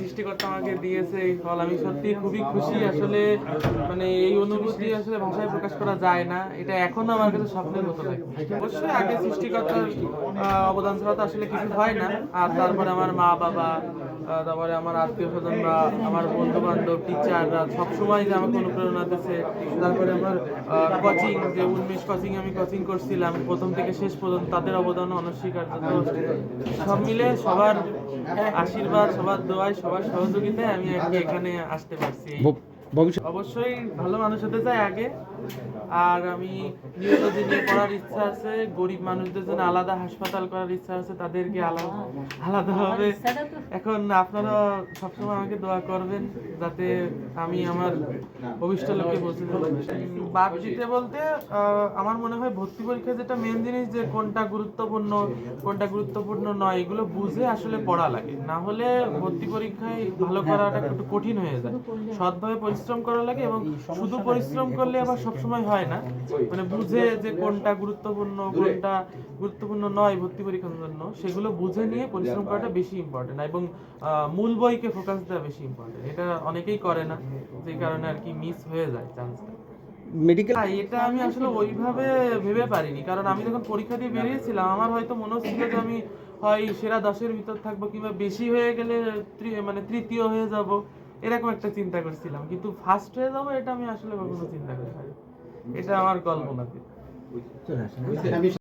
সৃষ্টিকর্তা আমাকে দিয়েছে এই ফল, আমি সত্যি খুবই খুশি। আসলে মানে এই অনুভূতি আসলে ভাষায় প্রকাশ করা যায় না। এটা এখনও আমার কাছে স্বপ্নের মতো লাগে। অবশ্যই আগে সৃষ্টিকর্তার অবদান ছাড়া তো আসলে কিছু হয় না। আর তারপরে আমার মা, বাবা তারপরে আমার আত্মীয় স্বজন বা আমার বন্ধু বান্ধব টিচাররা সবসময় যে আমাকে অনুপ্রেরণা দিচ্ছে তারপরে আমার কোচিং যে উন্মেষ কোচিং আমি কোচিং করছিলাম, প্রথম থেকে শেষ পর্যন্ত তাদের অবদান অনস্বীকার্য। সব মিলে সবার আশীর্বাদ, সবার দোয়ায় সবার সহযোগিতায় আমি এখানে আসতে পারছি। ভবিষ্যৎ অবশ্যই ভালো মানুষ হতে চাই আগে। আর আমি নিয়ত যে নিয়ে পড়ার ইচ্ছা আছে গরিব মানুষদের জন্য আলাদা হাসপাতাল করার ইচ্ছা আছে তাদেরকে আলাদা আলাদাভাবে এখন আপনারা সবসময় আমাকে দোয়া করবেন যাতে আমি আমার ভবিষ্যৎ লোককে পৌঁছে পারি। বাদ দিতে বলতে আহ, আমার মনে হয় ভর্তি পরীক্ষা যেটা মেন জিনিস যে কোনটা গুরুত্বপূর্ণ কোনটা গুরুত্বপূর্ণ নয় এগুলো বুঝে আসলে পড়া লাগে। না হলে ভর্তি পরীক্ষায় ভালো করাটা একটু কঠিন হয়ে যায়। সৎভাবে পরিশ্রম করা লাগে এবং শুধু পরিশ্রম করলে আবার সবসময় হয় না। মানে বুঝে যে কোনটা গুরুত্বপূর্ণ কোনটা গুরুত্বপূর্ণ নয় ভর্তি পরীক্ষার জন্য সেগুলো বুঝে নিয়ে পরিশ্রম করাটা বেশি ইম্পর্টেন্ট এবং মূল বইকে ফোকাস দেওয়া বেশি ইম্পর্টেন্ট এটা অনেকেই করে না যে কারণে আর কি মিস হয়ে যায় চান্সটা মেডিকেল এটা আমি আসলে ওইভাবে ভেবে পারিনি। কারণ আমি যখন পরীক্ষা দিয়ে বেরিয়েছিলাম আমার হয়তো মনে হচ্ছিল যে আমি হয় সেরা দশের ভিতর থাকব কিংবা বেশি হয়ে গেলে মানে তৃতীয় হয়ে যাব। এরকম একটা চিন্তা করছিলাম। কিন্তু ফার্স্ট হয়ে যাব এটা আমি আসলে কখনো চিন্তা করি এটা আমার কল্পনাতে